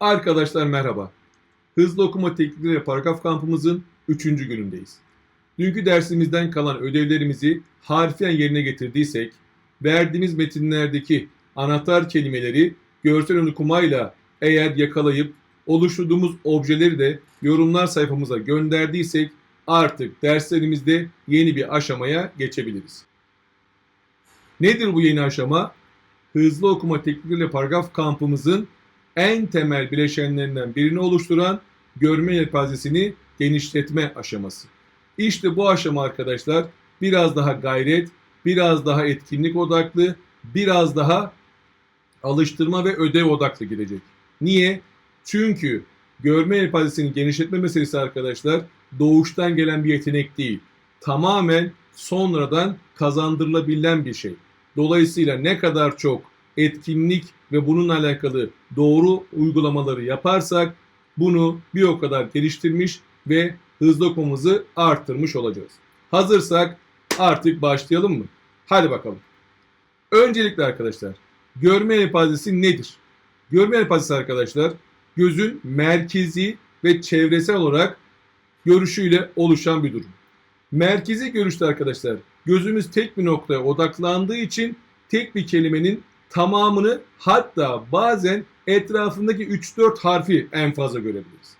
Arkadaşlar merhaba. Hızlı okuma teknikleri paragraf kampımızın 3. günündeyiz. Dünkü dersimizden kalan ödevlerimizi harfiyen yerine getirdiysek, verdiğimiz metinlerdeki anahtar kelimeleri görsel okumayla eğer yakalayıp oluşturduğumuz objeleri de yorumlar sayfamıza gönderdiysek artık derslerimizde yeni bir aşamaya geçebiliriz. Nedir bu yeni aşama? Hızlı okuma teknikleriyle paragraf kampımızın en temel bileşenlerinden birini oluşturan görme yelpazesini genişletme aşaması. İşte bu aşama arkadaşlar biraz daha gayret, biraz daha etkinlik odaklı, biraz daha alıştırma ve ödev odaklı gidecek. Niye? Çünkü görme yelpazesini genişletme meselesi arkadaşlar doğuştan gelen bir yetenek değil. Tamamen sonradan kazandırılabilen bir şey. Dolayısıyla ne kadar çok etkinlik ve bununla alakalı doğru uygulamaları yaparsak bunu bir o kadar geliştirmiş ve hızlı okumamızı arttırmış olacağız. Hazırsak artık başlayalım mı? Hadi bakalım. Öncelikle arkadaşlar görme yelpazesi nedir? Görme yelpazesi arkadaşlar gözün merkezi ve çevresel olarak görüşüyle oluşan bir durum. Merkezi görüşte arkadaşlar gözümüz tek bir noktaya odaklandığı için tek bir kelimenin tamamını hatta bazen etrafındaki 3-4 harfi en fazla görebiliriz.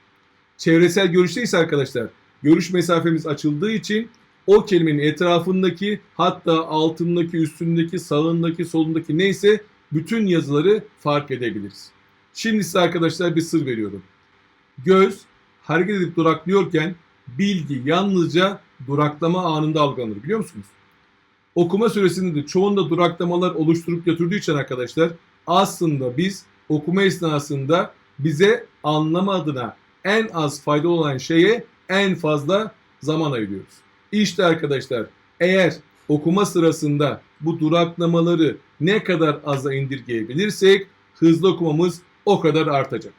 Çevresel görüşte ise arkadaşlar görüş mesafemiz açıldığı için o kelimenin etrafındaki hatta altındaki, üstündeki, sağındaki, solundaki neyse bütün yazıları fark edebiliriz. Şimdi size arkadaşlar bir sır veriyorum. Göz hareket edip duraklıyorken bilgi yalnızca duraklama anında algılanır biliyor musunuz? Okuma süresinde de çoğunda duraklamalar oluşturup götürdüğü için arkadaşlar aslında biz okuma esnasında bize anlama adına en az faydalı olan şeye en fazla zaman ayırıyoruz. İşte arkadaşlar eğer okuma sırasında bu duraklamaları ne kadar aza indirgeyebilirsek hızlı okumamız o kadar artacak.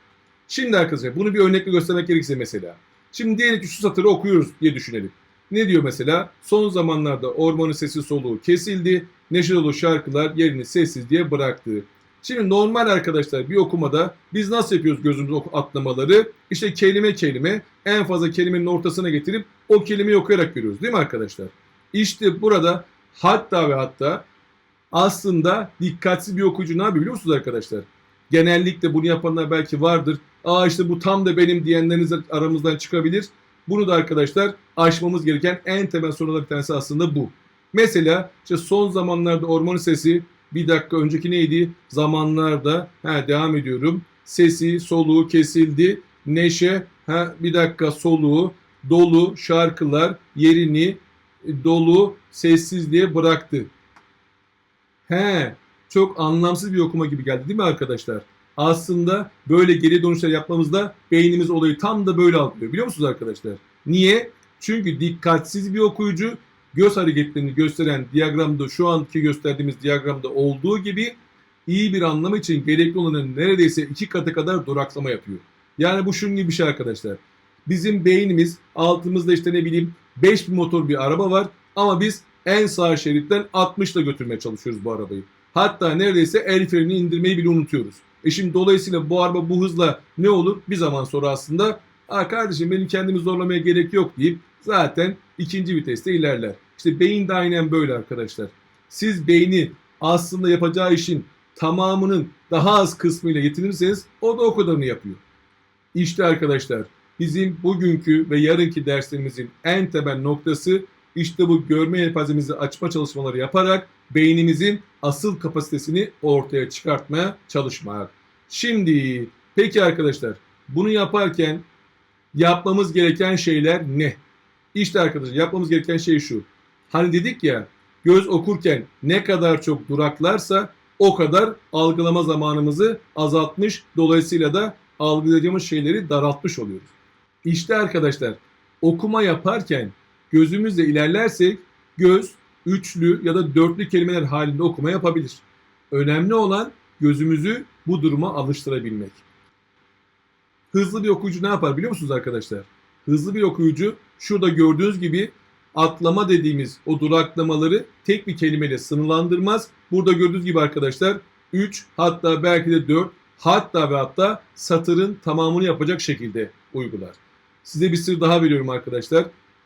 Şimdi arkadaşlar bunu bir örnekle göstermek gerekirse mesela. Şimdi diyelim ki şu satırı okuyoruz diye düşünelim. Ne diyor mesela? Son zamanlarda ormanın sesi soluğu kesildi. Neşe dolu şarkılar yerini sessiz diye bıraktı. Şimdi normal arkadaşlar bir okumada biz nasıl yapıyoruz gözümüz atlamaları? İşte kelime kelime en fazla kelimenin ortasına getirip o kelimeyi okuyarak görüyoruz değil mi arkadaşlar? İşte burada hatta ve hatta aslında dikkatsiz bir okuyucu ne yapıyor biliyor musunuz arkadaşlar? Genellikle bunu yapanlar belki vardır. Aa işte bu tam da benim diyenleriniz aramızdan çıkabilir. Bunu da arkadaşlar aşmamız gereken en temel sorular bir tanesi aslında bu. Mesela işte son zamanlarda ormanın sesi bir dakika önceki neydi? Zamanlarda ha devam ediyorum. Sesi, soluğu kesildi. Neşe, ha bir dakika soluğu, dolu şarkılar yerini e, dolu sessizliğe bıraktı. He, çok anlamsız bir okuma gibi geldi değil mi arkadaşlar? Aslında böyle geri dönüşler yapmamızda beynimiz olayı tam da böyle algılıyor. Biliyor musunuz arkadaşlar? Niye? Çünkü dikkatsiz bir okuyucu göz hareketlerini gösteren diyagramda şu anki gösterdiğimiz diyagramda olduğu gibi iyi bir anlam için gerekli olanın neredeyse iki katı kadar duraklama yapıyor. Yani bu şunun gibi bir şey arkadaşlar. Bizim beynimiz altımızda işte ne bileyim 5000 motor bir araba var ama biz en sağ şeritten 60 ile götürmeye çalışıyoruz bu arabayı. Hatta neredeyse el frenini indirmeyi bile unutuyoruz. E şimdi dolayısıyla bu araba bu hızla ne olur? Bir zaman sonra aslında Aa kardeşim benim kendimi zorlamaya gerek yok deyip zaten ikinci viteste ilerler. İşte beyin de aynen böyle arkadaşlar. Siz beyni aslında yapacağı işin tamamının daha az kısmıyla yetinirseniz o da o kadarını yapıyor. İşte arkadaşlar bizim bugünkü ve yarınki derslerimizin en temel noktası işte bu görme yelpazemizi açma çalışmaları yaparak beynimizin asıl kapasitesini ortaya çıkartmaya çalışmak. Şimdi peki arkadaşlar bunu yaparken yapmamız gereken şeyler ne? İşte arkadaşlar yapmamız gereken şey şu. Hani dedik ya göz okurken ne kadar çok duraklarsa o kadar algılama zamanımızı azaltmış dolayısıyla da algılayacağımız şeyleri daraltmış oluyoruz. İşte arkadaşlar okuma yaparken gözümüzle ilerlersek göz üçlü ya da dörtlü kelimeler halinde okuma yapabilir. Önemli olan gözümüzü bu duruma alıştırabilmek. Hızlı bir okuyucu ne yapar biliyor musunuz arkadaşlar? Hızlı bir okuyucu şurada gördüğünüz gibi atlama dediğimiz o duraklamaları tek bir kelimeyle sınırlandırmaz. Burada gördüğünüz gibi arkadaşlar 3 hatta belki de 4 Hatta ve hatta satırın tamamını yapacak şekilde uygular. Size bir sır daha veriyorum arkadaşlar.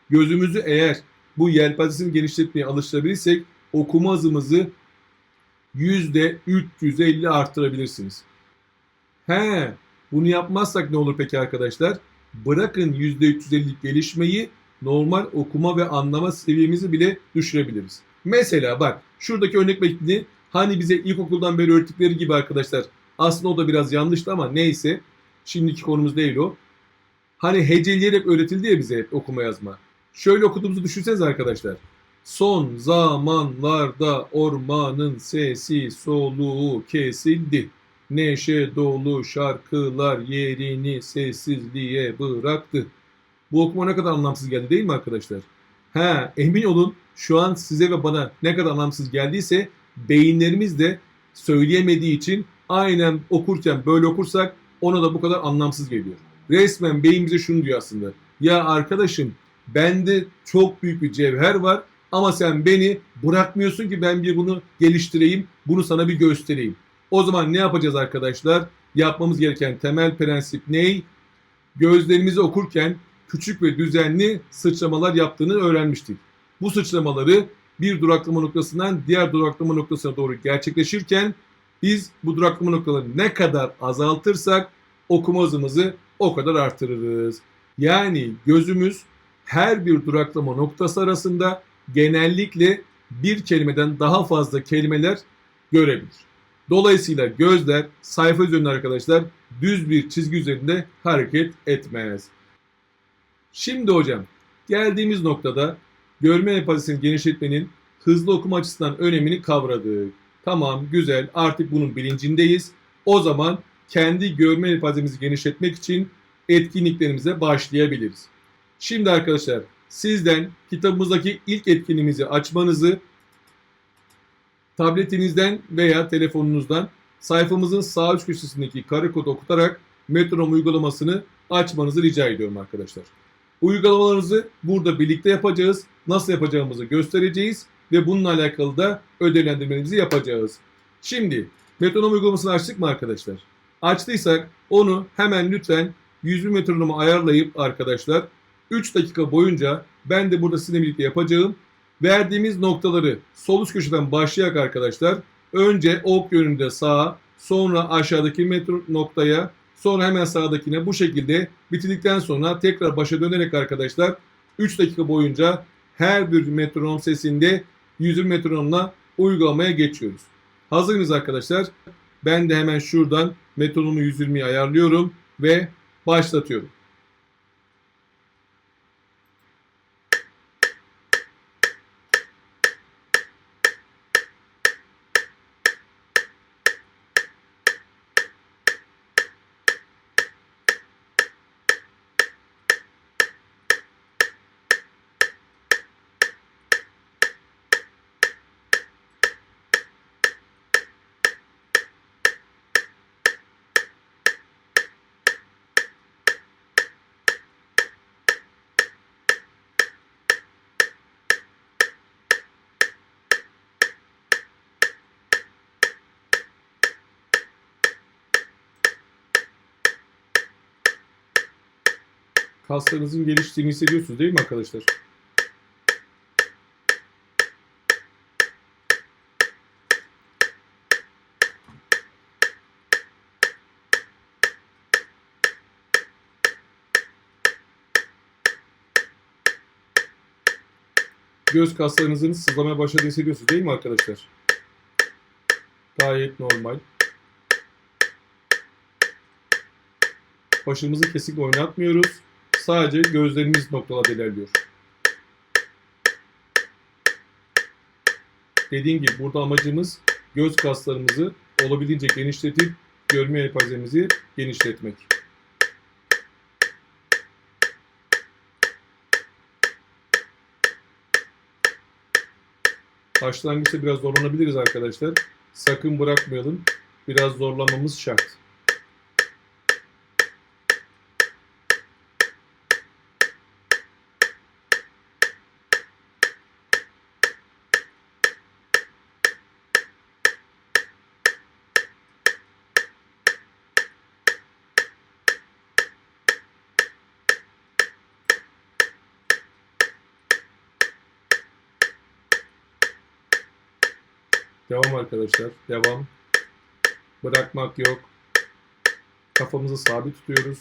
Gözümüzü eğer bu yelpazesini genişletmeye alıştırabilirsek okuma hızımızı %350 arttırabilirsiniz. He, bunu yapmazsak ne olur peki arkadaşlar? Bırakın %350'lik gelişmeyi normal okuma ve anlama seviyemizi bile düşürebiliriz. Mesela bak şuradaki örnek metni hani bize ilkokuldan beri öğrettikleri gibi arkadaşlar aslında o da biraz yanlıştı ama neyse şimdiki konumuz değil o. Hani heceleyerek öğretildi ya bize hep okuma yazma. Şöyle okuduğumuzu düşünseniz arkadaşlar. Son zamanlarda ormanın sesi soluğu kesildi. Neşe dolu şarkılar yerini sessizliğe bıraktı. Bu okuma ne kadar anlamsız geldi değil mi arkadaşlar? Ha, emin olun şu an size ve bana ne kadar anlamsız geldiyse beyinlerimiz de söyleyemediği için aynen okurken böyle okursak ona da bu kadar anlamsız geliyor. Resmen beyin bize şunu diyor aslında. Ya arkadaşım bende çok büyük bir cevher var ama sen beni bırakmıyorsun ki ben bir bunu geliştireyim, bunu sana bir göstereyim. O zaman ne yapacağız arkadaşlar? Yapmamız gereken temel prensip ney? Gözlerimizi okurken küçük ve düzenli sıçramalar yaptığını öğrenmiştik. Bu sıçramaları bir duraklama noktasından diğer duraklama noktasına doğru gerçekleşirken biz bu duraklama noktalarını ne kadar azaltırsak okuma hızımızı o kadar artırırız. Yani gözümüz her bir duraklama noktası arasında genellikle bir kelimeden daha fazla kelimeler görebilir. Dolayısıyla gözler sayfa üzerinde arkadaşlar düz bir çizgi üzerinde hareket etmez. Şimdi hocam geldiğimiz noktada görme empatisini genişletmenin hızlı okuma açısından önemini kavradık. Tamam güzel artık bunun bilincindeyiz. O zaman kendi görme empatimizi genişletmek için etkinliklerimize başlayabiliriz. Şimdi arkadaşlar sizden kitabımızdaki ilk etkinliğimizi açmanızı tabletinizden veya telefonunuzdan sayfamızın sağ üst köşesindeki kare kodu okutarak metronom uygulamasını açmanızı rica ediyorum arkadaşlar. Uygulamalarınızı burada birlikte yapacağız. Nasıl yapacağımızı göstereceğiz ve bununla alakalı da ödevlendirmenizi yapacağız. Şimdi metronom uygulamasını açtık mı arkadaşlar? Açtıysak onu hemen lütfen 100 metronomu ayarlayıp arkadaşlar 3 dakika boyunca ben de burada sizinle birlikte yapacağım. Verdiğimiz noktaları sol üst köşeden başlayarak arkadaşlar önce ok yönünde sağa sonra aşağıdaki metro noktaya sonra hemen sağdakine bu şekilde bitirdikten sonra tekrar başa dönerek arkadaşlar 3 dakika boyunca her bir metronom sesinde 100 metronomla uygulamaya geçiyoruz. Hazır mıyız arkadaşlar? Ben de hemen şuradan metronomu 120'yi ayarlıyorum ve başlatıyorum. Kaslarınızın geliştiğini hissediyorsunuz değil mi arkadaşlar? Göz kaslarınızın sızlamaya başladığını hissediyorsunuz değil mi arkadaşlar? Gayet normal. Başımızı kesinlikle oynatmıyoruz. Sadece gözlerimiz noktalarda ilerliyor. Dediğim gibi burada amacımız göz kaslarımızı olabildiğince genişletip görme yelpazemizi genişletmek. Başlangıçta biraz zorlanabiliriz arkadaşlar. Sakın bırakmayalım. Biraz zorlamamız şart. Devam arkadaşlar. Devam. Bırakmak yok. Kafamızı sabit tutuyoruz.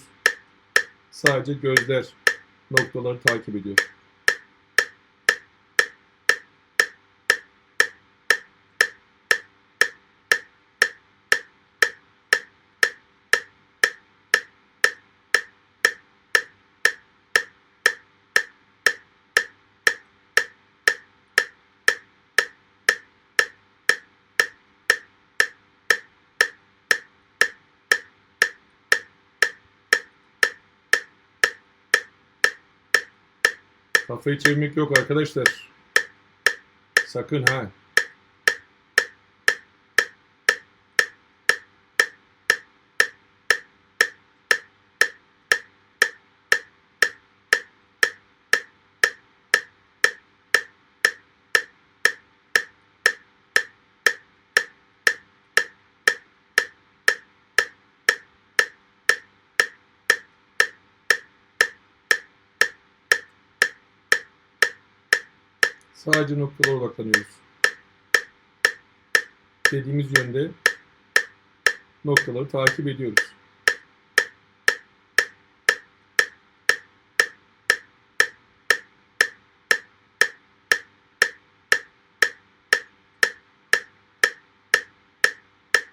Sadece gözler noktaları takip ediyor. Kafayı çevirmek yok arkadaşlar. Sakın ha. Sadece noktalara odaklanıyoruz. Dediğimiz yönde noktaları takip ediyoruz.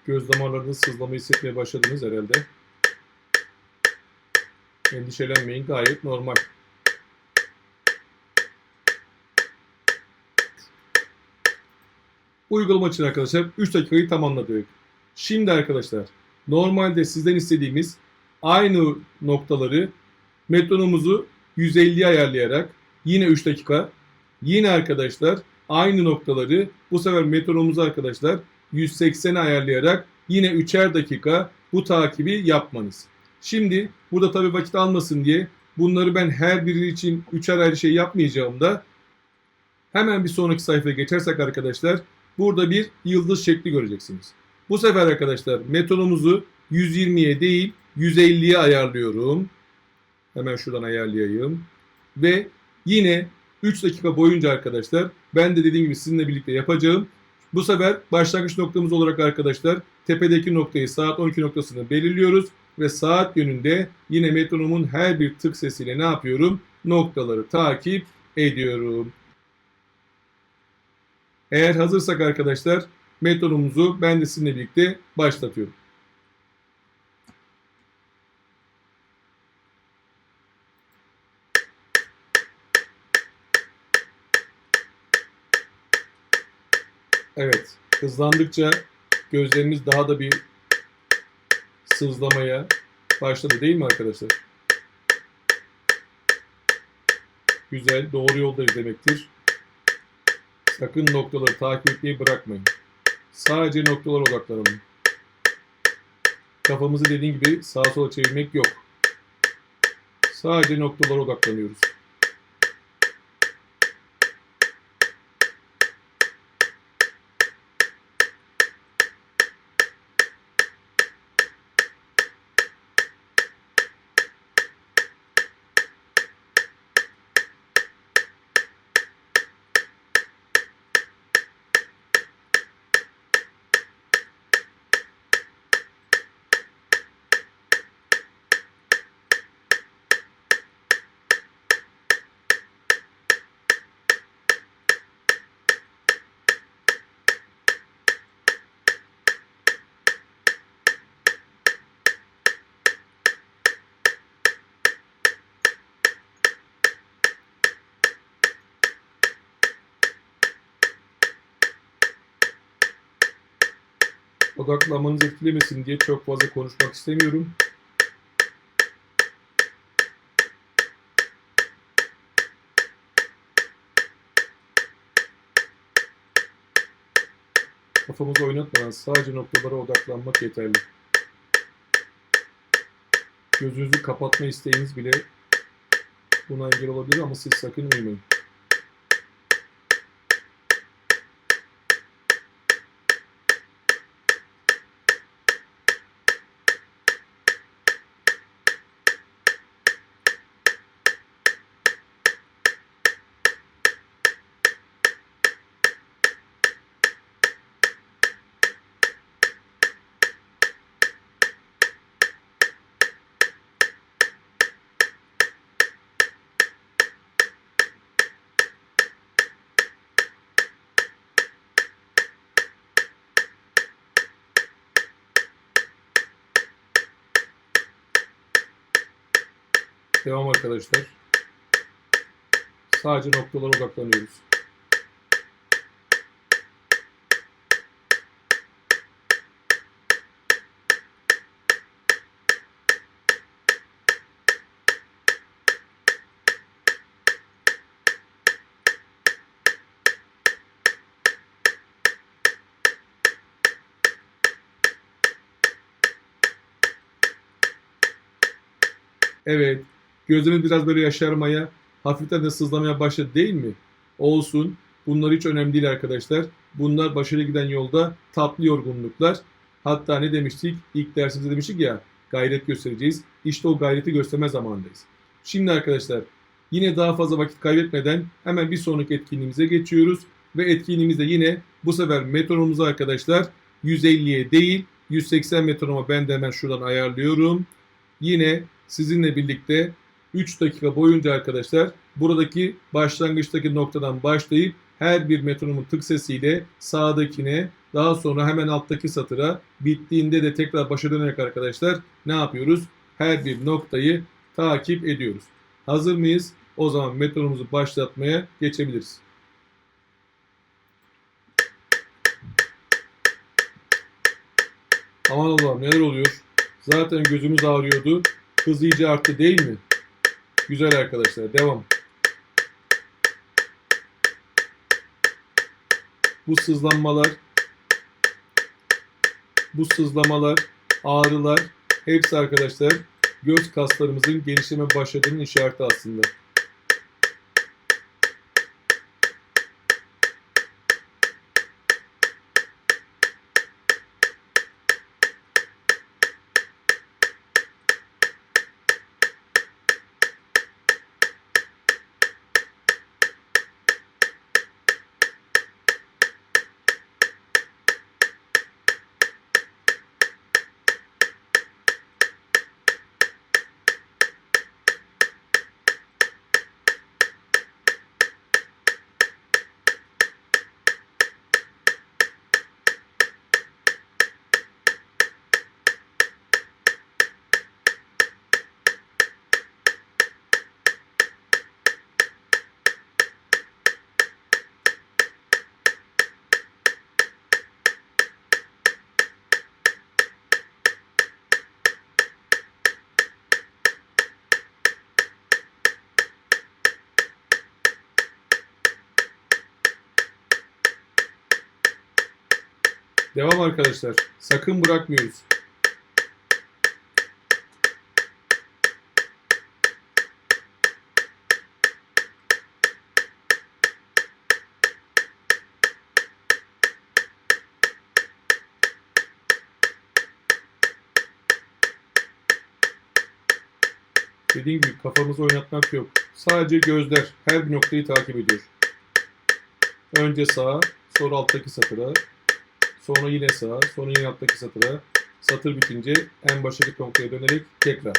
Göz damarlarında sızlama hissetmeye başladınız herhalde. Endişelenmeyin gayet normal. Uygulama için arkadaşlar 3 dakikayı tamamladık. Şimdi arkadaşlar normalde sizden istediğimiz aynı noktaları metronumuzu 150'ye ayarlayarak yine 3 dakika yine arkadaşlar aynı noktaları bu sefer metronumuzu arkadaşlar 180'e ayarlayarak yine 3'er dakika bu takibi yapmanız. Şimdi burada tabi vakit almasın diye bunları ben her biri için 3'er ayrı şey yapmayacağımda hemen bir sonraki sayfaya geçersek arkadaşlar burada bir yıldız şekli göreceksiniz. Bu sefer arkadaşlar metronumuzu 120'ye değil 150'ye ayarlıyorum. Hemen şuradan ayarlayayım. Ve yine 3 dakika boyunca arkadaşlar ben de dediğim gibi sizinle birlikte yapacağım. Bu sefer başlangıç noktamız olarak arkadaşlar tepedeki noktayı saat 12 noktasını belirliyoruz ve saat yönünde yine metronomun her bir tık sesiyle ne yapıyorum? Noktaları takip ediyorum. Eğer hazırsak arkadaşlar metronumuzu ben de sizinle birlikte başlatıyorum. Evet, hızlandıkça gözlerimiz daha da bir sızlamaya başladı değil mi arkadaşlar? Güzel, doğru yoldayız demektir. Sakın noktaları takip etmeyi bırakmayın. Sadece noktalara odaklanalım. Kafamızı dediğim gibi sağa sola çevirmek yok. Sadece noktalara odaklanıyoruz. Odaklanmanızı etkilemesin diye çok fazla konuşmak istemiyorum. Kafamızı oynatmadan sadece noktalara odaklanmak yeterli. Gözünüzü kapatma isteğiniz bile buna engel olabilir ama siz sakın uymayın. Devam arkadaşlar. Sadece noktalara odaklanıyoruz. Evet. Gözlerimiz biraz böyle yaşarmaya, hafiften de sızlamaya başladı değil mi? Olsun. Bunlar hiç önemli değil arkadaşlar. Bunlar başarıya giden yolda tatlı yorgunluklar. Hatta ne demiştik? İlk dersimizde demiştik ya gayret göstereceğiz. İşte o gayreti gösterme zamanındayız. Şimdi arkadaşlar yine daha fazla vakit kaybetmeden hemen bir sonraki etkinliğimize geçiyoruz. Ve etkinliğimizde yine bu sefer metronumuzu arkadaşlar 150'ye değil 180 metronoma ben de hemen şuradan ayarlıyorum. Yine sizinle birlikte 3 dakika boyunca arkadaşlar buradaki başlangıçtaki noktadan başlayıp her bir metronomun tık sesiyle sağdakine daha sonra hemen alttaki satıra bittiğinde de tekrar başa dönerek arkadaşlar ne yapıyoruz? Her bir noktayı takip ediyoruz. Hazır mıyız? O zaman metronumuzu başlatmaya geçebiliriz. Aman Allah'ım neler oluyor? Zaten gözümüz ağrıyordu. Hız iyice arttı değil mi? Güzel arkadaşlar. Devam. Bu sızlanmalar, bu sızlamalar, ağrılar hepsi arkadaşlar göz kaslarımızın gelişime başladığının işareti aslında. Devam arkadaşlar. Sakın bırakmıyoruz. Dediğim gibi kafamızı oynatmak yok. Sadece gözler her bir noktayı takip ediyor. Önce sağa, sonra alttaki satıra, Sonra yine sağa, sonra yine alttaki satıra. Satır bitince en baştaki noktaya dönerek tekrar.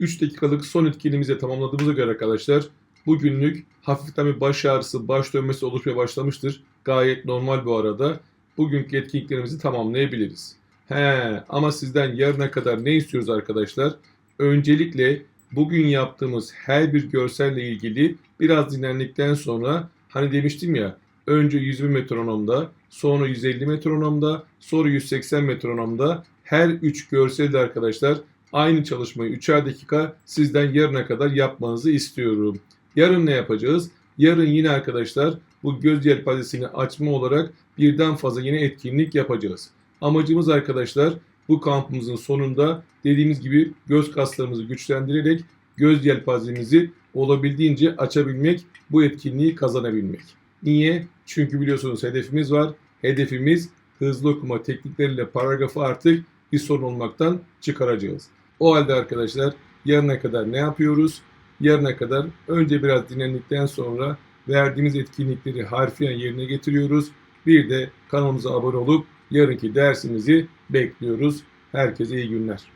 Üç dakikalık son etkinliğimizi tamamladığımıza göre arkadaşlar bugünlük hafiften bir baş ağrısı, baş dönmesi oluşmaya başlamıştır. Gayet normal bu arada. Bugünkü etkinliklerimizi tamamlayabiliriz. He, ama sizden yarına kadar ne istiyoruz arkadaşlar? Öncelikle bugün yaptığımız her bir görselle ilgili biraz dinlendikten sonra hani demiştim ya önce 120 metronomda, sonra 150 metronomda, sonra 180 metronomda her 3 görselde arkadaşlar aynı çalışmayı 3'er dakika sizden yarına kadar yapmanızı istiyorum. Yarın ne yapacağız? Yarın yine arkadaşlar bu göz yelpazesini açma olarak birden fazla yine etkinlik yapacağız. Amacımız arkadaşlar bu kampımızın sonunda dediğimiz gibi göz kaslarımızı güçlendirerek göz yelpazemizi olabildiğince açabilmek, bu etkinliği kazanabilmek. Niye? Çünkü biliyorsunuz hedefimiz var. Hedefimiz hızlı okuma teknikleriyle paragrafı artık bir sorun olmaktan çıkaracağız. O halde arkadaşlar yarına kadar ne yapıyoruz? Yarına kadar önce biraz dinlendikten sonra verdiğimiz etkinlikleri harfiyen yerine getiriyoruz. Bir de kanalımıza abone olup yarınki dersimizi bekliyoruz. Herkese iyi günler.